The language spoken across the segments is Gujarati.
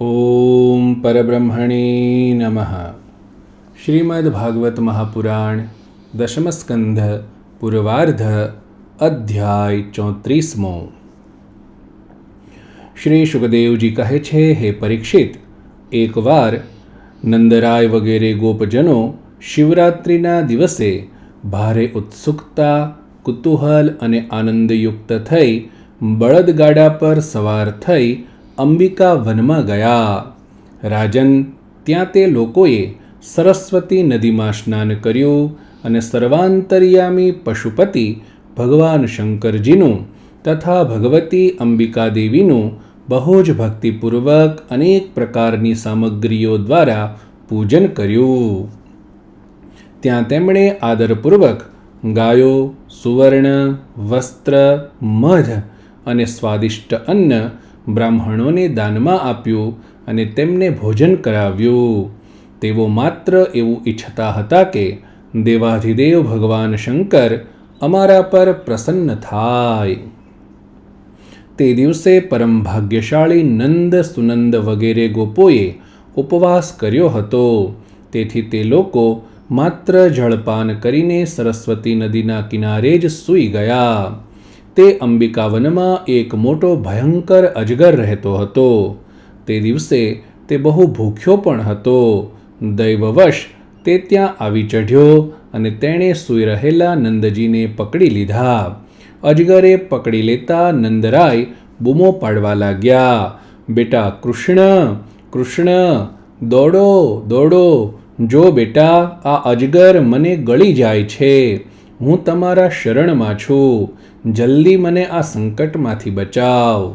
ઓમ પરબ્રહ્મણે નમઃ શ્રીમદ્ ભાગવત મહાપુરાણ દશમ સ્કંધ પૂર્વાર્ધ અધ્યાય ચોત્રીસમો શ્રી સુખદેવજી કહે છે હે પરીક્ષિત એકવાર નંદરાય વગેરે ગોપજનો શિવરાત્રિના દિવસે ભારે ઉત્સુકતા, કુતૂહલ અને આનંદયુક્ત થઈ બળદગાડા પર સવાર થઈ અંબિકા વનમાં ગયા. રાજન, ત્યાં તે લોકોએ સરસ્વતી નદીમાં સ્નાન કર્યું અને સર્વાંતર્યામી પશુપતિ ભગવાન શંકરજીનું તથા ભગવતી અંબિકા દેવીનું બહુ જ ભક્તિપૂર્વક અનેક પ્રકારની સામગ્રીઓ દ્વારા પૂજન કર્યું. ત્યાં તેમણે આદરપૂર્વક ગાયો, સુવર્ણ, વસ્ત્ર, મધ અને સ્વાદિષ્ટ અન્ન બ્રાહ્મણોને દાનમાં આપ્યું અને તેમને ભોજન કરાવ્યું. તેઓ માત્ર એવું ઈચ્છતા હતા કે દેવાધિદેવ ભગવાન શંકર અમારા પર પ્રસન્ન થાય. તે દિવસે પરમ ભાગ્યશાળી નંદ સુનંદ વગેરે ગોપોએ ઉપવાસ કર્યો હતો. તેથી તે લોકો માત્ર જળપાન કરીને સરસ્વતી નદીના કિનારે જ સૂઈ ગયા. તે અંબિકાવનમાં એક મોટો ભયંકર અજગર રહેતો હતો. તે દિવસે તે બહુ ભૂખ્યો પણ હતો. દૈવવશ તે ત્યાં આવી ચઢ્યો અને તેણે સૂઈ રહેલા નંદજીને પકડી લીધા. અજગરે પકડી લેતા નંદરાય બૂમો પાડવા લાગ્યા. બેટા, કૃષ્ણ કૃષ્ણ, દોડો દોડો. જો બેટા, આ અજગર મને ગળી જાય છે. હું તમારા શરણમાં છું. જલ્દી મને આ સંકટમાંથી બચાવ.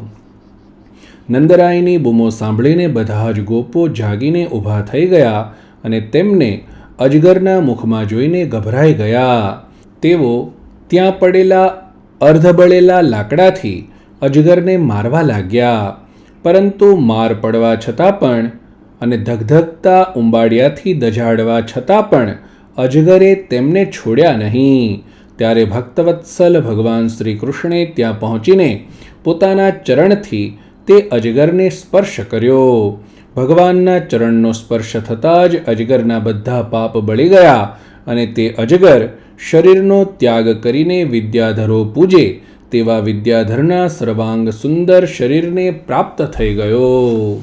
નંદરાયની બૂમો સાંભળીને બધા જ ગોપો જાગીને ઊભા થઈ ગયા અને તેમને અજગરના મુખમાં જોઈને ગભરાઈ ગયા. તેઓ ત્યાં પડેલા અર્ધબળેલા લાકડાથી અજગરને મારવા લાગ્યા. પરંતુ માર પડવા છતાં પણ અને ધગધગતા ઉંબાડિયાથી દજાડવા છતાં પણ અજગરે તેમને છોડ્યા નહીં. ત્યારે ભક્તવત્સલ ભગવાન શ્રી કૃષ્ણે ત્યાં પહોંચીને પોતાના ચરણથી તે અજગરને સ્પર્શ કર્યો. ભગવાનના ચરણનો સ્પર્શ થતાં જ અજગરના બધા પાપ બળી ગયા અને તે અજગર શરીરનો ત્યાગ કરીને વિદ્યાધરો પૂજે તેવા વિદ્યાધરના સર્વાંગ સુંદર શરીરને પ્રાપ્ત થઈ ગયો.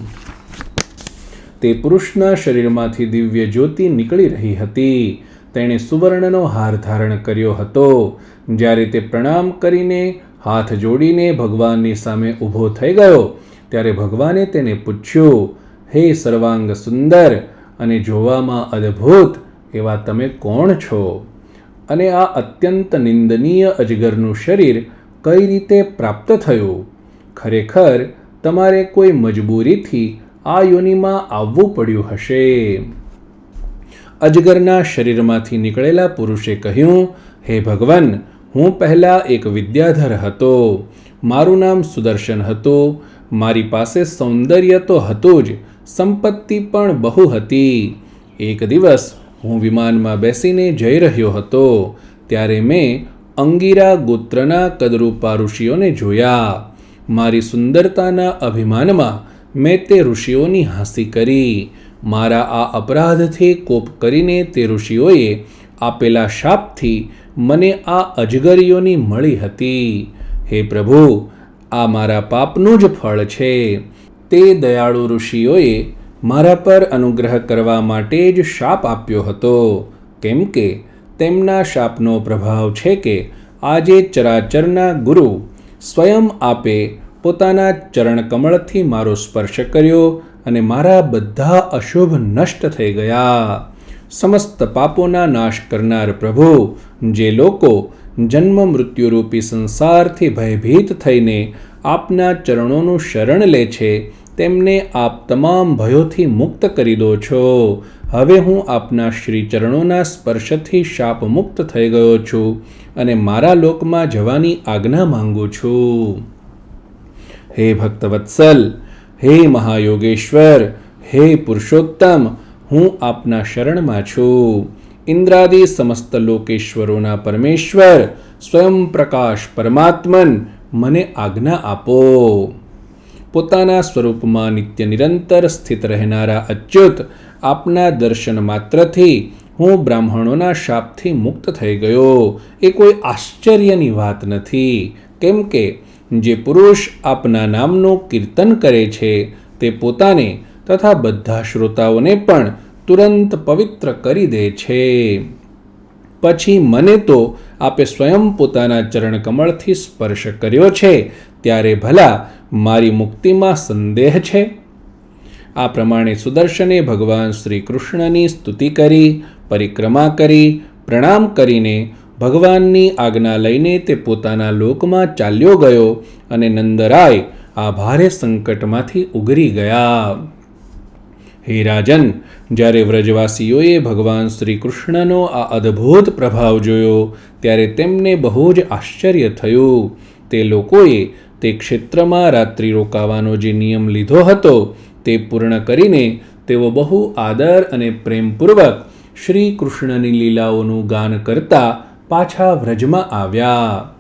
તે પુરુષના શરીરમાંથી દિવ્ય જ્યોતિ નીકળી રહી હતી. તેણે સુવર્ણનો હાર ધારણ કર્યો હતો. જ્યારે તે પ્રણામ કરીને હાથ જોડીને ભગવાનની સામે ઊભો થઈ ગયો, ત્યારે ભગવાને તેને પૂછ્યું, હે સર્વાંગ સુંદર અને જોવામાં અદ્ભુત એવા તમે કોણ છો? અને આ અત્યંત નિંદનીય અજગરનું શરીર કઈ રીતે પ્રાપ્ત થયું? ખરેખર તમારે કોઈ મજબૂરીથી આ યોનિમાં આવવું પડ્યું હશે. અજગરના શરીરમાંથી નીકળેલા પુરુષે કહ્યું, હે ભગવાન, હું પહેલાં એક વિદ્યાધર હતો. મારું નામ સુદર્શન હતું. મારી પાસે સૌંદર્ય તો હતું જ, સંપત્તિ પણ બહુ હતી. એક દિવસ હું વિમાનમાં બેસીને જઈ રહ્યો હતો, ત્યારે મેં અંગીરા ગોત્રના કદરૂપા ઋષિઓને જોયા. મારી સુંદરતાના અભિમાનમાં મેં તે ઋષિઓની હાંસી કરી. મારા આ અપરાધથી કોપ કરીને તે ઋષિઓએ આપેલા શાપથી મને આ અજગરીઓની મળી હતી. હે પ્રભુ, આ મારા પાપનું જ ફળ છે. તે દયાળુ ઋષિઓએ મારા પર અનુગ્રહ કરવા માટે જ શાપ આપ્યો હતો. કેમ કે તેમના શાપનો પ્રભાવ છે કે આજે ચરાચરના ગુરુ સ્વયં આપે પોતાના ચરણકમળથી મારો સ્પર્શ કર્યો અને મારા બધા અશુભ નષ્ટ થઈ ગયા. સમસ્ત પાપોના નાશ કરનાર પ્રભુ, જે લોકો જન્મ મૃત્યુરૂપી સંસારથી ભયભીત થઈને આપના ચરણોનું શરણ લે છે તેમને આપ તમામ ભયોથી મુક્ત કરી દો છો. હવે હું આપના શ્રી ચરણોના સ્પર્શથી શાપ મુક્ત થઈ ગયો છું અને મારા લોકમાં જવાની આજ્ઞા માંગુ છું. હે ભક્તવત્સલ, હે મહાયોગેશ્વર, હે પુરુષોત્તમ, હું આપના શરણમાં છું. ઇન્દ્રાદિ સમસ્ત લોકેશ્વરોના પરમેશ્વર, સ્વયં પ્રકાશ પરમાત્મન, મને આજ્ઞા આપો. પોતાના સ્વરૂપમાં નિત્ય નિરંતર સ્થિત રહેનારા અચ્યુત આપના દર્શન માત્રથી હું બ્રાહ્મણોના શાપથી મુક્ત થઈ ગયો. એ કોઈ આશ્ચર્યની વાત નથી. કેમ કે જે પુરુષ આપના નામનું કીર્તન કરે છે, તે પોતાને તથા બધા શ્રોતાઓને પણ તુરંત પવિત્ર કરી દે છે. પછી મને તો આપે સ્વયં પોતાના ચરણકમળથી સ્પર્શ કર્યો છે, ત્યારે ભલા મારી મુક્તિમાં સંદેહ છે. આ પ્રમાણે સુદર્શને ભગવાન શ્રી કૃષ્ણની સ્તુતિ કરી, પરિક્રમા કરી, પ્રણામ કરીને ભગવાનની આજ્ઞા લઈને તે પોતાના લોકમાં ચાલ્યો ગયો અને નંદરાય આ ભારે સંકટમાંથી ઉગરી ગયા. હે રાજન, જ્યારે વ્રજવાસીઓએ ભગવાન શ્રી કૃષ્ણનો આ અદ્ભુત પ્રભાવ જોયો, ત્યારે તેમને બહુ જ આશ્ચર્ય થયું. તે લોકોએ તે ક્ષેત્રમાં રાત્રિ રોકાવાનો જે નિયમ લીધો હતો, તે પૂર્ણ કરીને તેઓ બહુ આદર અને પ્રેમપૂર્વક શ્રી કૃષ્ણની લીલાઓનું ગાન કરતા પાછા વ્રજમાં આવ્યા.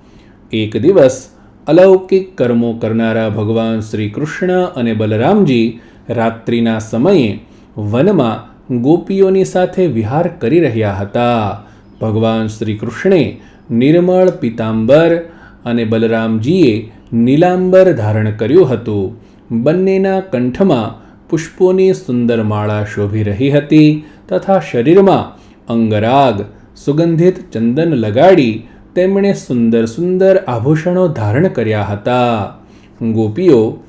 એક દિવસ અલૌકિક કર્મો કરનારા ભગવાન શ્રી કૃષ્ણ અને બલરામજી રાત્રિના સમયે વનમાં ગોપીઓની સાથે વિહાર કરી રહ્યા હતા. ભગવાન શ્રી કૃષ્ણે નિર્મળ પિતાંબર અને બલરામજીએ નીલાંબર ધારણ કર્યું હતું. બંનેના કંઠમાં પુષ્પોની સુંદર માળા શોભી રહી હતી તથા શરીરમાં અંગરાગ, સુગંધિત ચંદન લગાડી તેમણે સુંદર સુંદર આભૂષણો ધારણ કર્યા હતા. ગોપીઓ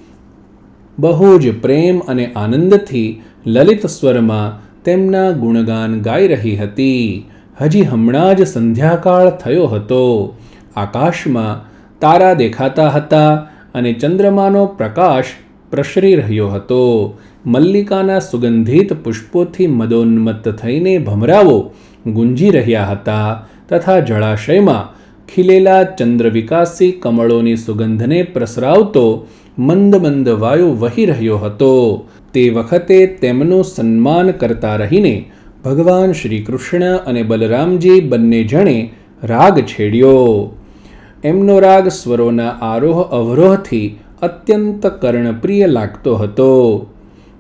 બહુ જ પ્રેમ અને આનંદથી લલિત સ્વરમાં તેમના ગુણગાન ગાઈ રહી હતી. હજી હમણાં જ સંધ્યાકાળ થયો હતો. આકાશમાં તારા દેખાતા હતા અને ચંદ્રમાનો પ્રકાશ પ્રસરી રહ્યો હતો. મલ્લિકાના સુગંધિત પુષ્પોથી મદોન્મત્ત થઈને ભમરાવો ગુંજી રહ્યા હતા તથા જળાશયમાં ખીલેલા ચંદ્રવિકાસી કમળોની સુગંધને પ્રસરાવતો મંદ મંદ વાયુ વહી રહ્યો હતો. તે વખતે તેમનું સન્માન કરતા રહીને ભગવાન શ્રી કૃષ્ણ અને બલરામજી બંને જણે રાગ છેડ્યો. એમનો રાગ સ્વરોના આરોહ અવરોહથી અત્યંત કર્ણપ્રિય લાગતો હતો.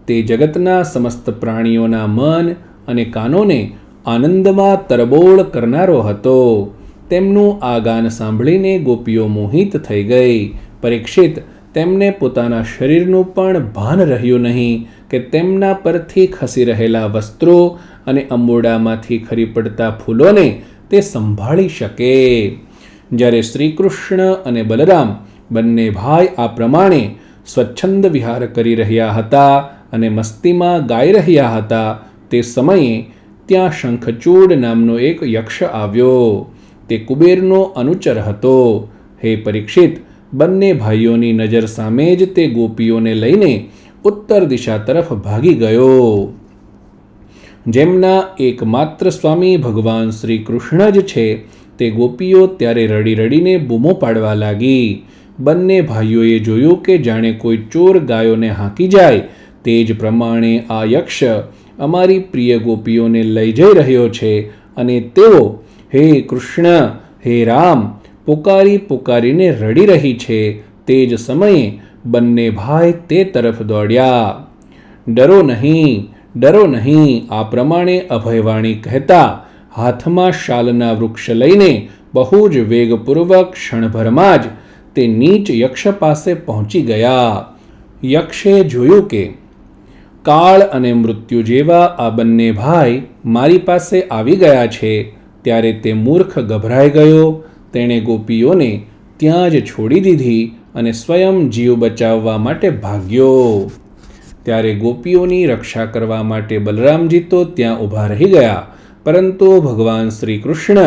તે જગતના સમસ્ત પ્રાણીઓના મન અને કાનોને આનંદમાં તરબોળ કરનારો હતો. તેમનું આ ગાન સાંભળીને ગોપીઓ મોહિત થઈ ગઈ. પરીક્ષિત તેમને પોતાના શરીરનું પણ ભાન રહ્યું નહીં કે તેમના પરથી ખસી રહેલા વસ્ત્રો અને અંબોડામાંથી ખરી પડતા ફૂલોને તે સંભાળી શકે. જ્યારે શ્રી કૃષ્ણ અને બલરામ બંને ભાઈ આ પ્રમાણે સ્વચ્છંદ વિહાર કરી રહ્યા હતા અને મસ્તીમાં ગાઈ રહ્યા હતા, તે સમયે ત્યાં શંખચૂડ નામનો એક યક્ષ આવ્યો. તે કુબેરનો અનુચર હતો. હે પરીક્ષિત બંને ભાઈઓની નજર સામે જ તે ગોપીઓને લઈને ઉત્તર દિશા તરફ ભાગી ગયો. જેમના એકમાત્ર સ્વામી ભગવાન શ્રી કૃષ્ણ જ છે, તે ગોપીઓ ત્યારે રડી રડીને બૂમો પાડવા લાગી. બંને ભાઈઓએ જોયું કે જાણે કોઈ ચોર ગાયોને હાંકી જાય, તે જ પ્રમાણે આ યક્ષ અમારી પ્રિય ગોપીઓને લઈ જઈ રહ્યો છે અને તેઓ, હે કૃષ્ણ, હે રામ પુકારી પુકારીને રડી રહી છે. તે જ સમયે બંને ભાઈ તે તરફ દોડ્યા. ડરો નહીં ડરો નહીં, આ પ્રમાણે અભયવાણી કહેતા હાથમાં શાલના વૃક્ષ લઈને બહુ જ વેગપૂર્વક ક્ષણભરમાં જ તે નીચ યક્ષ પાસે પહોંચી ગયા. યક્ષે જોયું કે કાળ અને મૃત્યુ જેવા આ બંને ભાઈ મારી પાસે આવી ગયા છે. ત્યારે તે મૂર્ખ ગભરાઈ ગયો તેણે ગોપીઓને ત્યાં જ છોડી દીધી અને સ્વયં જીવ બચાવવા માટે ભાગ્યો. ત્યારે ગોપીઓની રક્ષા કરવા માટે બલરામજી તો ત્યાં ઊભા રહી ગયા, પરંતુ ભગવાન શ્રી કૃષ્ણ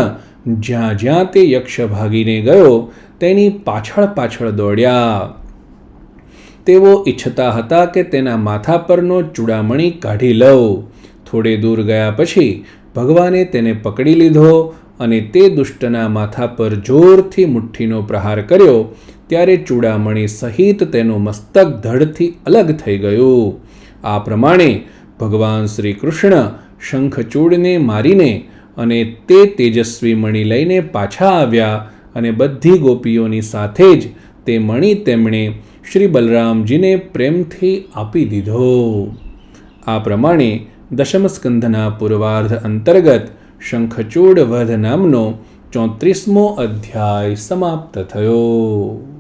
જ્યાં જ્યાં તે યક્ષ ભાગીને ગયો, તેની પાછળ પાછળ દોડ્યા. તેઓ ઈચ્છતા હતા કે તેના માથા પરનો ચૂડામણી કાઢી લઉં. થોડે દૂર ગયા પછી ભગવાને તેને પકડી લીધો અને તે દુષ્ટના માથા પર જોરથી મુઠ્ઠીનો પ્રહાર કર્યો, ત્યારે ચૂડામણી સહિત તેનું મસ્તક ધડથી અલગ થઈ ગયું. આ પ્રમાણે ભગવાન શ્રી કૃષ્ણ શંખચૂડને મારીને અને તે તેજસ્વી મણી લઈને પાછા આવ્યા અને બધી ગોપીઓની સાથે જ તે મણી તેમણે શ્રી બલરામજીને પ્રેમથી આપી દીધો. આ પ્રમાણે દશમસ્કંધના પૂર્વાર્ધ અંતર્ગત શંખચૂડ વધ નામનો ચોત્રીસમો અધ્યાય સમાપ્ત થયો.